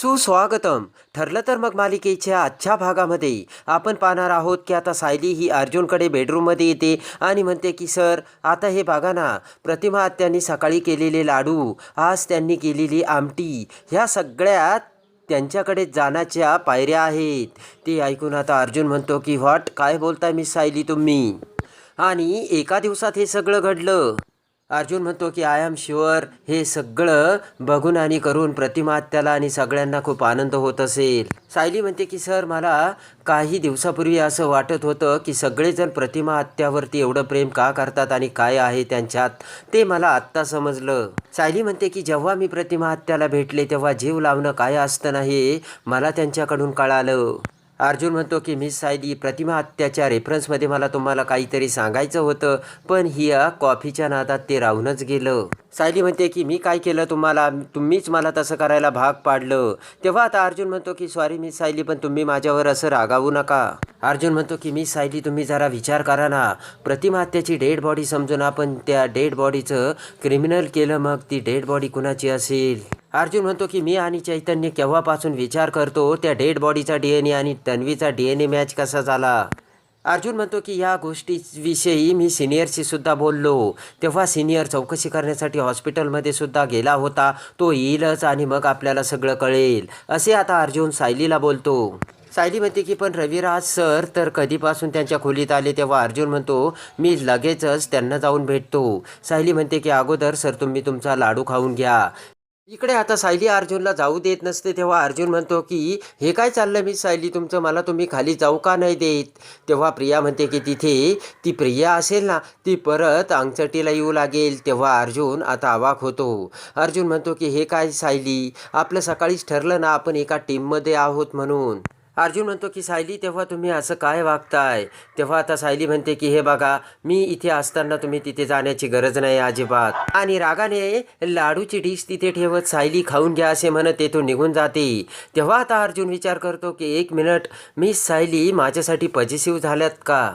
सुस्वागतम. ठरलं तर मग मालिकेच्या आजच्या भागामध्ये. आपण पाहणार आहोत की आता सायली ही अर्जुनकडे बेडरूममध्ये येते आणि म्हणते की सर आता हे बघा ना. प्रतिमा आत्यांनी सकाळी केलेले लाडू आज त्यांनी केलेली आमटी. ह्या सगळ्यात त्यांच्याकडे जाण्याच्या पायऱ्या आहेत. ते ऐकून आता अर्जुन म्हणतो की व्हॉट? काय बोलताय मिस सायली तुम्ही? आणि एका दिवसात हे सगळं घडलं. अर्जुन म्हणतो की आय एम शुअर हे सगळं बघून आणि करून प्रतिमात्याला आणि सगळ्यांना खूप आनंद होत असेल. सायली म्हणते की सर मला काही दिवसापूर्वी असं वाटत होतं की सगळेजण प्रतिमा आत्यावरती एवढं प्रेम का करतात आणि काय आहे त्यांच्यात ते मला आत्ता समजलं. सायली म्हणते की जेव्हा मी प्रतिमा आत्याला भेटले तेव्हा जीव लावणं काय असतं नाही मला त्यांच्याकडून कळालं. अर्जुन म्हणतो की मी सायली प्रतिमा हत्याच्या रेफरन्समध्ये मला तुम्हाला काहीतरी सांगायचं होतं पण ही कॉफीच्या नादात ते राहूनच गेलं. सायली म्हणते की मी काय केलं तुम्हाला? तुम्हीच मला तसं करायला भाग पाडलं. तेव्हा आता अर्जुन म्हणतो की सॉरी मी सायली पण तुम्ही माझ्यावर असं रागावू नका. अर्जुन म्हणतो की मी सायली तुम्ही जरा विचार करा ना. प्रतिमाहत्याची डेड बॉडी समजून आपण त्या डेड बॉडीचं क्रिमिनल केलं मग ती डेड बॉडी कुणाची असेल? अर्जुन म्हणतो की मी आणि चैतन्य केव्हापासून विचार करतो त्या डेड बॉडीचा डी एन ए आणि तन्वीचा डी एन ए मॅच कसा झाला? अर्जुन म्हणतो की या गोष्टीविषयी मी सिनियरशी सुद्धा बोललो. तेव्हा सिनियर चौकशी करण्यासाठी हॉस्पिटलमध्ये सुद्धा गेला होता. तो येईलच आणि मग आपल्याला सगळं कळेल. असे आता अर्जुन सायलीला बोलतो. सायली म्हणते की पण रविराज सर तर कधीपासून त्यांच्या खोलीत आले तेव्हा अर्जुन म्हणतो मी लगेचच त्यांना जाऊन भेटतो. सायली म्हणते की अगोदर सर तुम्ही तुमचा लाडू खाऊन घ्या. इकडे आता सायली अर्जुनला जाऊ देत नसते तेव्हा अर्जुन म्हणतो की हे काय चाललं मी सायली तुमचं? मला तुम्ही खाली जाऊ का नाही देत? तेव्हा प्रिया म्हणते की तिथे ती प्रिया असेल ना ती परत अंगचटीला येऊ लागेल. तेव्हा अर्जुन आता अवाक होतो. अर्जुन म्हणतो की हे काय सायली? आपलं सकाळीच ठरलं ना आपण एका टीममध्ये आहोत म्हणून. अर्जुन म्हणतो की सायली तेव्हा तुम्ही असं काय वागताय? तेव्हा आता सायली म्हणते की हे बघा मी इथे असताना तुम्ही तिथे जाण्याची गरज नाही अजिबात. आणि रागाने लाडूची डिश तिथे ठेवत सायली खाऊन घ्या असे म्हणत तेथून निघून जाते. तेव्हा आता अर्जुन विचार करतो की एक मिनिट मी सायली माझ्यासाठी पॉझिटिव्ह झाल्यात का?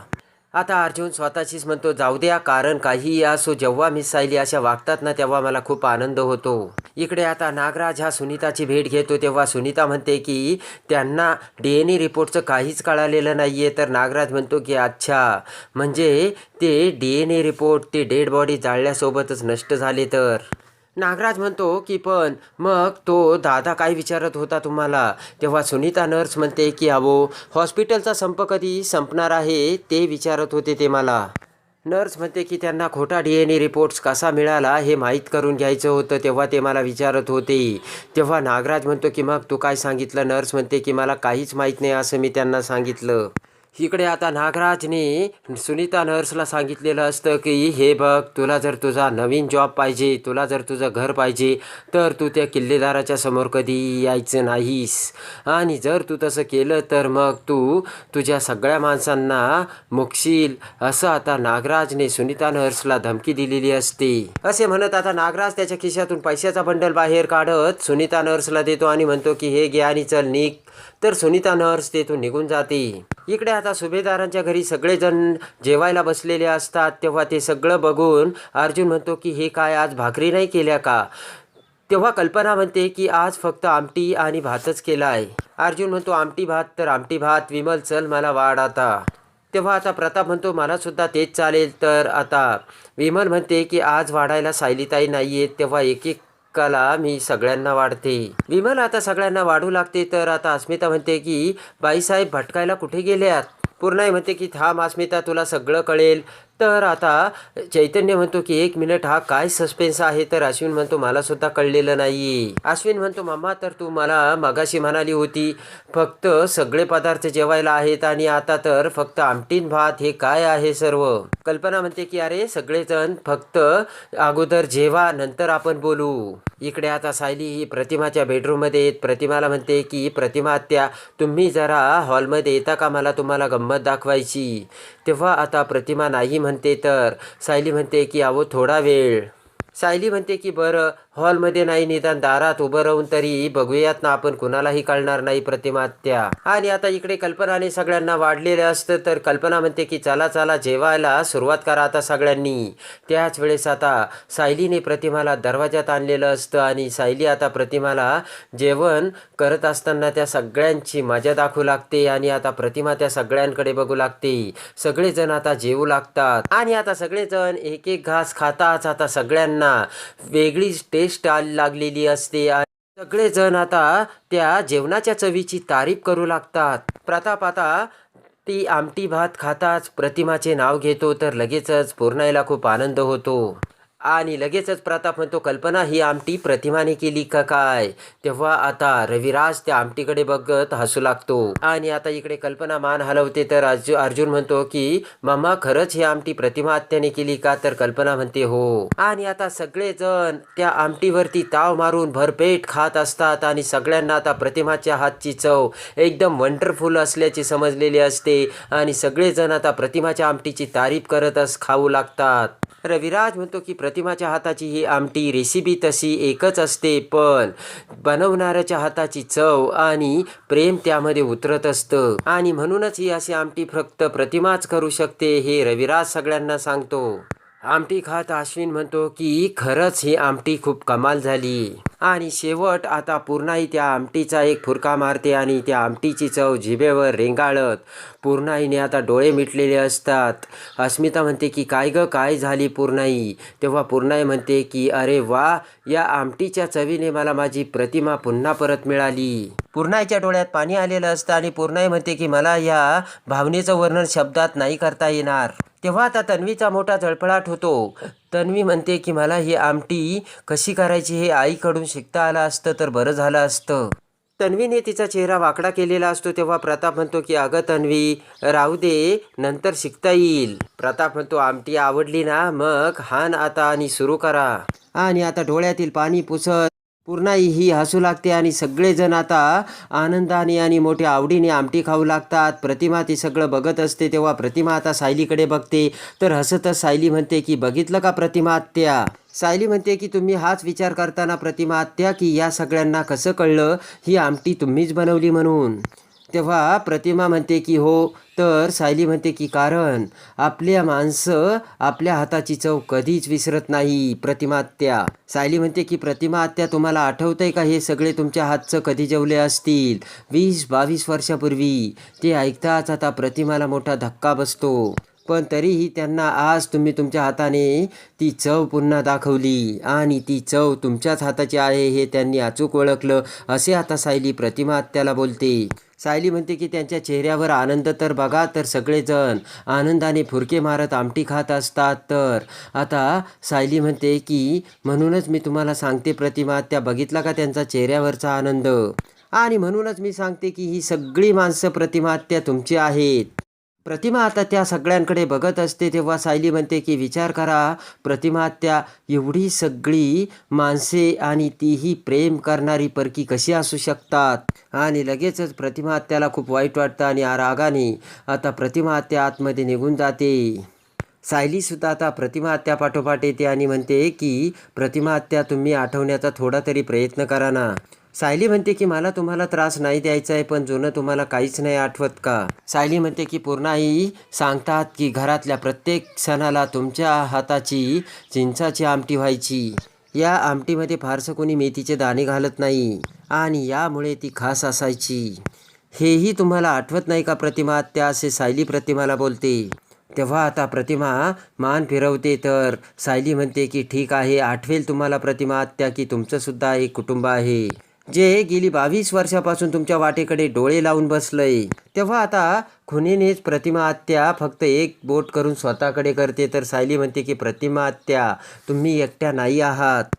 आता अर्जुन स्वतःशीच म्हणतो जाऊ द्या कारण काहीही असो जेव्हा मिस सायली अशा वागतात ना तेव्हा मला खूप आनंद होतो. इकडे आता नागराज हा सुनीताची भेट घेतो तेव्हा सुनीता म्हणते की त्यांना डी एन ए रिपोर्टचं काहीच कळालेलं नाही आहे तर नागराज म्हणतो की अच्छा म्हणजे ते डी एन ए रिपोर्ट ते डेड बॉडी जाळल्यासोबतच नष्ट झाले तर? नागराज म्हणतो की पण मग तो दादा काय विचारत होता तुम्हाला? तेव्हा सुनीता नर्स म्हणते की अहो हॉस्पिटलचा संप कधी संपणार आहे ते विचारत होते ते मला. नर्स म्हणते की त्यांना खोटा डी एन ए रिपोर्ट्स कसा मिळाला हे माहीत करून घ्यायचं होतं तेव्हा ते मला विचारत होते. तेव्हा नागराज म्हणतो की मग तू काय सांगितलं? नर्स म्हणते की मला काहीच माहीत नाही असं मी त्यांना सांगितलं. इकडे आता नागराजने सुनीता नर्सला सांगितलेलं असतं की हे बघ तुला जर तुझा नवीन जॉब पाहिजे तुला जर तुझं घर पाहिजे तर तू त्या किल्लेदाराच्या समोर कधी यायचं नाहीस. आणि जर तू तसं केलं तर मग तू तुझ्या सगळ्या माणसांना मुकशील. असं आता नागराजने सुनीता नर्सला धमकी दिलेली असते. असे म्हणत आता नागराज त्याच्या खिशातून पैशाचा बंडल बाहेर काढत सुनीता नर्सला देतो आणि म्हणतो की हे घे आणि चल निघ. तर सुनीता नर्स तेथून निघून जाते. इकडे आता सुभेदारांच्या घरी सगळेजण जेवायला बसलेले असतात. तेव्हा ते सगळं बघून अर्जुन म्हणतो की हे काय आज भाकरी नाही केल्या का? तेव्हा कल्पना म्हणते की आज फक्त आमटी आणि भातच केला आहे अर्जुन म्हणतो आमटी भात तर आमटी भात विमल चल मला वाढ आता. तेव्हा आता प्रताप म्हणतो मला सुद्धा तेच चालेल. तर आता विमल म्हणते की आज वाढायला सायलीताई नाही आहेत तेव्हा एक एक कला मी सगळ्यांना वाढते. विमल आता सगळ्यांना वाढू लागते तर आता अस्मिता म्हणते की बाईसाहेब भटकायला कुठे गेल्यात? पूर्णाई म्हणते की थांब अस्मिता तुला सगळं कळेल. तर आता चैतन्य म्हणतो की एक मिनिट हा काय सस्पेन्स आहे? तर अश्विन म्हणतो मला सुद्धा कळलेलं नाही अश्विन म्हणतो मामा तर तू मला मगाशी म्हणाली होती फक्त सगळे पदार्थ जेवायला आहेत आणि आता तर फक्त आमटीन भात हे काय आहे सर्व? कल्पना म्हणते की अरे सगळेजण फक्त अगोदर जेवा नंतर आपण बोलू. इकडे आता सायली ही प्रतिमाच्या बेडरूममध्ये येत. प्रतिमाला म्हणते की प्रतिमा आत्या तुम्ही जरा हॉलमध्ये येता का? मला तुम्हाला गंमत दाखवायची. तेव्हा आता प्रतिमा नाही म्हणते तर सायली म्हणते की अहो थोडा वेळ. सायली म्हणते की बरं हॉलमध्ये नाही निदान दारात उभं राहून तरी बघूयात ना आपण कुणालाही कळणार नाही प्रतिमा त्या आणि आता इकडे कल्पनाने सगळ्यांना वाढलेलं असतं तर कल्पना म्हणते की चला चला जेवायला सुरुवात करा आता सगळ्यांनी. त्याच वेळेस आता सायलीने प्रतिमाला दरवाजात आणलेलं असतं आणि सायली आता प्रतिमाला जेवण करत असताना त्या सगळ्यांची मजा दाखवू लागते आणि आता प्रतिमा त्या सगळ्यांकडे बघू लागते. सगळेजण आता जेवू लागतात. आणि आता सगळेजण एक एक घास खाताच आता सगळ्यांना. वेगळी टेस्ट लागलेली असते आणि सगळेजण आता त्या जेवणाच्या चवीची तारीफ करू लागतात. प्रताप आता ती आमटी भात खाताच प्रतिमाचे नाव घेतो तर लगेचच पूर्णाईला खूप आनंद होतो. आणि लगेचच प्रताप म्हणतो कल्पना ही आमटी प्रतिमाने केली का काय? तेव्हा आता रविराज त्या आमटीकडे बघत हसू लागतो. आणि आता इकडे कल्पना मान हलवते तर अर्जुन म्हणतो की मामा खरंच ही आमटी प्रतिमा आत्याने केली का? तर कल्पना म्हणते हो. आणि आता सगळेजण त्या आमटीवरती ताव मारून भरपेट खात असतात आणि सगळ्यांना आता प्रतिमाच्या हातची चव एकदम वंडरफुल असल्याची समजलेली असते आणि सगळेजण आता प्रतिमाच्या आमटीची तारीफ करत खाऊ लागतात. रविराज म्हणतो की प्रतिमाच्या हाताची ही आमटी रेसिपी तशी एकच असते पण बनवणाऱ्याच्या हाताची चव आणि प्रेम त्यामध्ये उतरत असतं. आणि म्हणूनच ही अशी आमटी फक्त प्रतिमाच करू शकते हे रविराज सगळ्यांना सांगतो. आमटी खात अश्विन म्हणतो की खरंच ही आमटी खूप कमाल झाली. आणि शेवट आता पूर्णाई त्या आमटीचा एक फुरका मारते आणि त्या आमटीची चव जिभेवर रेंगाळत पूर्णाईने आता डोळे मिटलेले असतात. अस्मिता म्हणते की काय ग काय झाली पूर्णाई? तेव्हा पूर्णाई म्हणते की अरे वा या आमटीच्या चवीने मला माझी प्रतिमा पुन्हा परत मिळाली. पूर्णाईच्या डोळ्यात पाणी आलेलं असतं आणि पूर्णाई म्हणते की मला या भावनेचं वर्णन शब्दात नाही करता येणार. तेव्हा आता तन्वीचा मोठा जळफळाट होतो. तन्वी म्हणते की मला ही आमटी कशी करायची हे आईकडून शिकता आलं असतं तर बरं झालं असतं. तन्वीने तिचा चेहरा वाकडा केलेला असतो तेव्हा प्रताप म्हणतो की अगं तन्वी राहू दे नंतर शिकता येईल. प्रताप म्हणतो आमटी आवडली ना मग हान आता आणि सुरू करा. आणि आता डोळ्यातील पाणी पुसत पूर्णाई ही हसू लागते आणि सगळेजण आता आनंदाने आणि मोठ्या आवडीने आमटी खाऊ लागतात. प्रतिमा ती सगळं बघत असते तेव्हा प्रतिमा आता सायलीकडे बघते. तर हसतच सायली म्हणते की बघितलं का प्रतिमा आत्या? सायली म्हणते की तुम्ही हाच विचार करताना प्रतिमा आत्या की या सगळ्यांना कसं कळलं? ही आमटी तुम्हीच बनवली म्हणून. तेव्हा प्रतिमा म्हणते की हो तर सायली म्हणते की कारण आपल्या माणसं आपल्या हाताची चव कधीच विसरत नाही प्रतिमा आत्या. सायली म्हणते की प्रतिमा आत्या तुम्हाला आठवतंय का? हे सगळे तुमच्या हातचं कधी जेवले असतील? वीस बावीस वर्षापूर्वी. ते ऐकताच आता प्रतिमाला मोठा धक्का बसतो. पण तरीही त्यांना आज तुम्ही तुमच्या हाताने ती चव पुन्हा दाखवली आणि ती चव तुमच्याच हाताची आहे हे त्यांनी अचूक ओळखलं. असे आता सायली प्रतिमा आत्याला बोलते. सायली म्हणते की त्यांच्या चेहऱ्यावर आनंद तर बघा तर सगळेजण. आनंदाने फुरके मारत आमटी खात असतात तर. आता सायली म्हणते की म्हणूनच मी तुम्हाला सांगते प्रतिमा त्या बघितला का त्यांचा चेहऱ्यावरचा आनंद? आणि म्हणूनच मी सांगते की ही सगळी माणसं प्रतिमात्या तुमची आहेत. प्रतिमा आता त्या सगळ्यांकडे बघत असते तेव्हा सायली म्हणते की विचार करा प्रतिमा त्या एवढी सगळी माणसे आणि तीही प्रेम करणारी परकी कशी असू शकतात? आणि लगेचच प्रतिमा हत्याला खूप वाईट वाटतं आणि रागाने आता प्रतिमा हत्या आतमध्ये निघून जाते. सायलीसुद्धा आता प्रतिमा हत्या पाठोपाठ येते आणि म्हणते की प्रतिमा हत्या तुम्ही आठवण्याचा थोडा तरी प्रयत्न करा ना. सायली म्हणते की मला तुम्हाला त्रास नाही द्यायचा आहे पण जुनं तुम्हाला काहीच नाही आठवत का? सायली म्हणते की पूर्णाई सांगतात की घरातल्या प्रत्येक सणाला तुमच्या हाताची चिंचाची आमटी व्हायची. या आमटीमध्ये फारसं कोणी मेथीचे दाणे घालत नाही आणि यामुळे ती खास असायची. हेही तुम्हाला आठवत नाही का प्रतिमा? त्या असे सायली प्रतिमाला बोलते. तेव्हा आता प्रतिमा मान फिरवते तर सायली म्हणते की ठीक आहे आठवेल तुम्हाला प्रतिमा आत्या की तुमचंसुद्धा एक कुटुंब आहे. जे गेली बावीस वर्षापासून तुमच्या वाटेकडे डोळे लावून बसलंय. तेव्हा आता खुनीनेच प्रतिमा आत्या फक्त एक बोट करून स्वतःकडे करते तर सायली म्हणते की प्रतिमा आत्या तुम्ही एकट्या नाही आहात.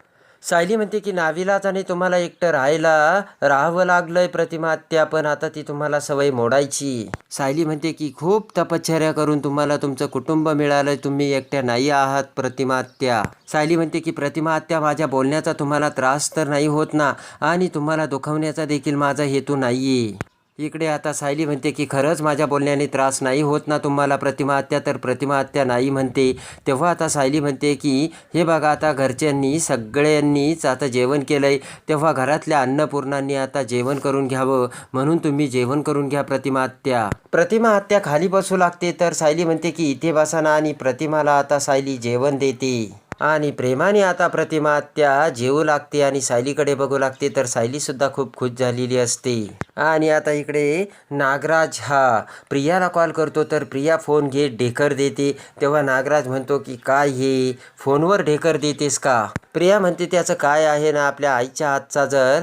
सायली म्हणते की नाविलाजाने तुम्हाला एकटं राहायला राहावं लागलंय प्रतिमा आत्या पण आता ती तुम्हाला सवय मोडायची. सायली म्हणते की खूप तपश्चर्या करून तुम्हाला तुमचं कुटुंब मिळालंय तुम्ही एकट्या नाही आहात प्रतिमा आत्या सायली म्हणते की प्रतिमा आत्या माझ्या बोलण्याचा तुम्हाला त्रास तर नाही होत ना आणि तुम्हाला दुखवण्याचा देखील माझा हेतू नाही इकडे आता सायली म्हणते की खरंच माझ्या बोलण्याने त्रास नाही होत ना तुम्हाला प्रतिमाहत्या? तर प्रतिमाहत्या नाही म्हणते. तेव्हा आता सायली म्हणते की हे बघा आता घरच्यांनी सगळ्यांनीच आता जेवण केलं आहे तेव्हा घरातल्या अन्नपूर्णांनी आता जेवण करून घ्यावं. म्हणून तुम्ही जेवण करून घ्या प्रतिमा हत्या प्रतिमा खाली बसू लागते तर सायली म्हणते की इथे बसाना आणि प्रतिमाला आता सायली जेवण देते. आणि प्रेमाने आता प्रतिमा त्या जेवू लागते आणि सायलीकडे बघू लागते तर सायलीसुद्धा खूप खुश झालेली असते. आणि आता इकडे नागराज हा प्रियाला कॉल करतो तर प्रिया फोन घेत ढेकर देते. तेव्हा नागराज म्हणतो की काय हे? फोनवर ढेकर देतेस का? प्रिया म्हणते त्याचं काय आहे ना आपल्या आईच्या हातचा जर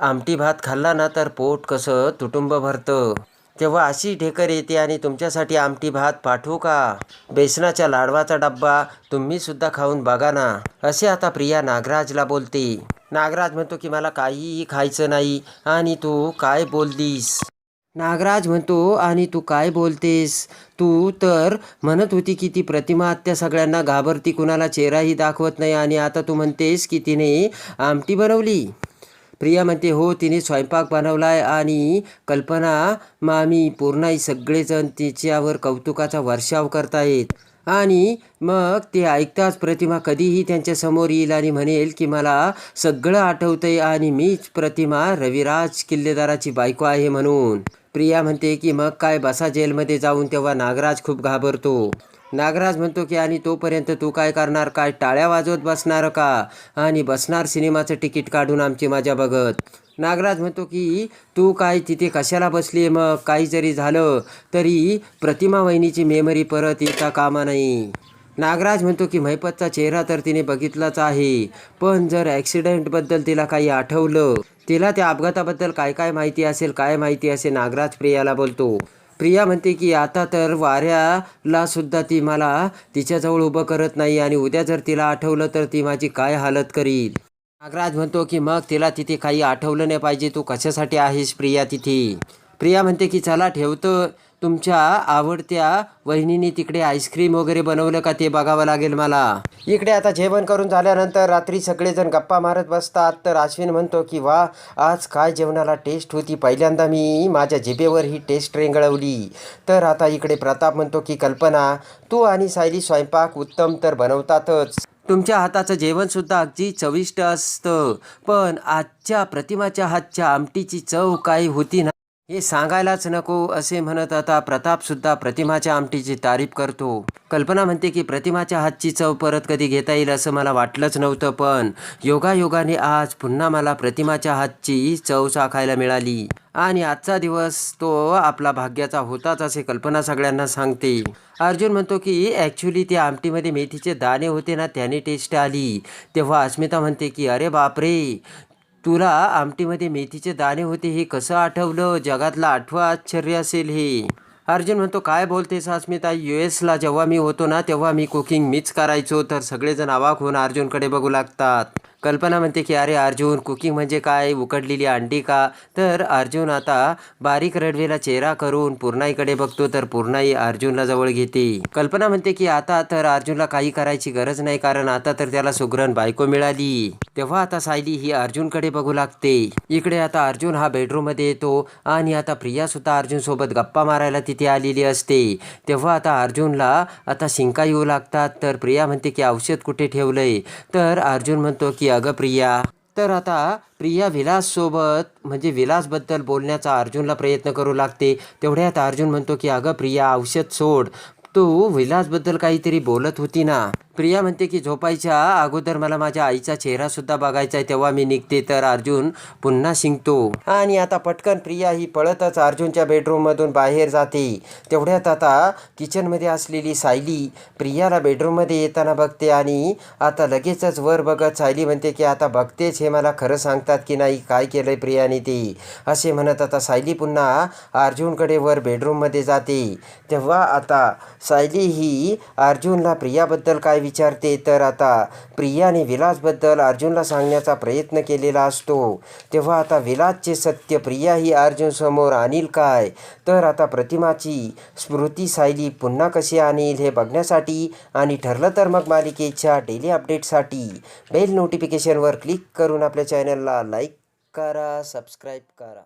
आमटी भात खाल्ला ना तर पोट कसं तुटुंब भरतं. तेव्हा अशी ढेकर येते आणि तुमच्यासाठी आमटी भात पाठवू का? बेसनाच्या लाडवाचा डब्बा तुम्ही सुद्धा खाऊन बघा ना. असे आता प्रिया नागराजला बोलते. नागराज म्हणतो की मला काहीही खायचं नाही. आणि तू काय बोललीस नागराज म्हणतो आणि तू काय बोलतेस? तू तर म्हणत होती की ती प्रतिमा आत्या सगळ्यांना घाबरती कुणाला चेहराही दाखवत नाही. आणि आता तू म्हणतेस की तिने आमटी बनवली. प्रिया म्हणते हो तिने स्वयंपाक बनवला आहे आणि कल्पना मामी पूर्णाई सगळेजण तिच्यावर कौतुकाचा वर्षाव करतायत. आणि मग ते ऐकताच प्रतिमा कधीही त्यांच्यासमोर येईल आणि म्हणेल की मला सगळं आठवतंय आणि मीच प्रतिमा रविराज किल्लेदाराची बायको आहे म्हणून. प्रिया म्हणते की मग काय बसा जेलमध्ये जाऊन तेव्हा नागराज खूप घाबरतो. नागराज म्हणतो की आणि तोपर्यंत तू काय करणार? काय टाळ्या वाजवत बसणार का? आणि बसणार सिनेमाचं तिकीट काढून आमची मजा बघत. नागराज म्हणतो की तू काय तिथे कशाला बसली आहे मग? काही जरी झालं तरी प्रतिमा वहिनीची मेमरी परत येता कामा नाही. नागराज म्हणतो की महिपतचा चेहरा तर तिने बघितलाच आहे पण जर ॲक्सिडेंटबद्दल तिला काही आठवलं तिला त्या अपघाताबद्दल काय काय माहिती असेल काय माहिती असेल नागराज प्रियाला बोलतो. प्रिया म्हणते की आता तर वाऱ्याला सुद्धा ती मला तिच्याजवळ उभं करत नाही आणि उद्या जर तिला आठवलं तर ती माझी काय हालत करील? नागराज म्हणतो की मग तिला तिथे काही आठवलं नाही पाहिजे. तू कशासाठी आहेस प्रिया तिथे? प्रिया म्हणते की चला ठेवतो. तुमच्या आवडत्या वहिनीने तिकडे आईस्क्रीम वगैरे बनवलं का ते बघावं लागेल मला. इकडे आता जेवण करून झाल्यानंतर रात्री सगळेजण गप्पा मारत बसतात. तर अश्विन म्हणतो की वा आज काय जेवणाला टेस्ट होती. पहिल्यांदा मी माझ्या जिभेवर ही टेस्ट रेंगळवली. तर आता इकडे प्रताप म्हणतो की कल्पना तू आणि सायली स्वयंपाक उत्तम तर बनवतातच. तुमच्या हाताचं जेवणसुद्धा अगदी चविष्ट असतं. पण आजच्या प्रतिमाच्या हातच्या आमटीची चव काही होती ना हे सांगायलाच नको असे म्हणत आता प्रतापसुद्धा प्रतिमाच्या आमटीची तारीफ करतो. कल्पना म्हणते की प्रतिमाच्या हातची चव परत कधी घेता येईल असं मला वाटलंच नव्हतं पण योगायोगाने आज पुन्हा मला प्रतिमाच्या हातची चव चाखायला मिळाली. आणि आजचा दिवस तो आपला भाग्याचा होताच असे कल्पना सगळ्यांना सांगते. अर्जुन म्हणतो की ॲक्च्युली त्या आमटीमध्ये मेथीचे दाणे होते ना त्याने टेस्ट आली. तेव्हा अस्मिता म्हणते की अरे बापरे! तुला आमटीमध्ये मेथीचे दाणे होते हे कसं आठवलं? जगातला आठवं आश्चर्य असेल हे. अर्जुन म्हणतो काय बोलतेस अस्मिता? यू एसला जेव्हा मी होतो ना तेव्हा मी कुकिंग मीच करायचो. तर सगळेजण आवाक होऊन अर्जुनकडे बघू लागतात. कल्पना म्हणते की अरे अर्जुन कुकिंग म्हणजे काय? उकडलेली अंडी का? तर अर्जुन आता बारीक रडवेला चेहरा करून पूर्णाईकडे बघतो तर पूर्णाई अर्जुनला जवळ घेते. कल्पना म्हणते की आता तर अर्जुनला काही करायची गरज नाही कारण आता तर त्याला सुग्रण बायको मिळाली. तेव्हा आता सायली ही अर्जुनकडे बघू लागते. इकडे आता अर्जुन हा बेडरूममध्ये येतो आणि आता प्रिया सुद्धा अर्जुन सोबत गप्पा मारायला तिथे आलेली असते. तेव्हा आता अर्जुनला आता शिंका येऊ लागतात तर प्रिया म्हणते की औषध कुठे ठेवलंय? तर अर्जुन म्हणतो की अगं प्रिया. तर आता प्रिया विलाससोबत म्हणजे विलासबद्दल बोलण्याचा अर्जुनला प्रयत्न करू लागते. तेवढ्यात अर्जुन म्हणतो की अगं प्रिया औषध सोड. तू विलासबद्दल काहीतरी बोलत होती ना. प्रिया म्हणते की झोपायच्या अगोदर मला माझ्या आईचा चेहरा सुद्धा बघायचा आहे तेव्हा मी निघते तर अर्जुन पुन्हा शिंकतो. आणि आता पटकन प्रिया ही पळतच अर्जुनच्या बेडरूममधून बाहेर जाते. तेवढ्यात आता किचनमध्ये असलेली सायली प्रियाला बेडरूममध्ये येताना बघते आणि आता लगेचच वर बघत सायली म्हणते की आता बघतेच हे मला खरं सांगतात की नाही काय केलंय प्रियाने ते? असे म्हणत आता सायली पुन्हा अर्जुनकडे वर बेडरूममध्ये जाते. तेव्हा आता सायली ही अर्जुनला प्रियाबद्दल काय विचारते तर आता प्रियाने विलासबद्दल अर्जुनला सांगण्याचा प्रयत्न केलेला असतो. तेव्हा आता विलासचे सत्य प्रिया ही अर्जुन समोर आणील काय? तर आता प्रतिमाची स्मृती सायली पुन्हा कशी आणील हे बघण्यासाठी आणि ठरलं तर मग मालिकेच्या डेली अपडेटसाठी बेल नोटिफिकेशनवर क्लिक करून आपल्या चॅनलला लाईक करा सबस्क्राईब करा.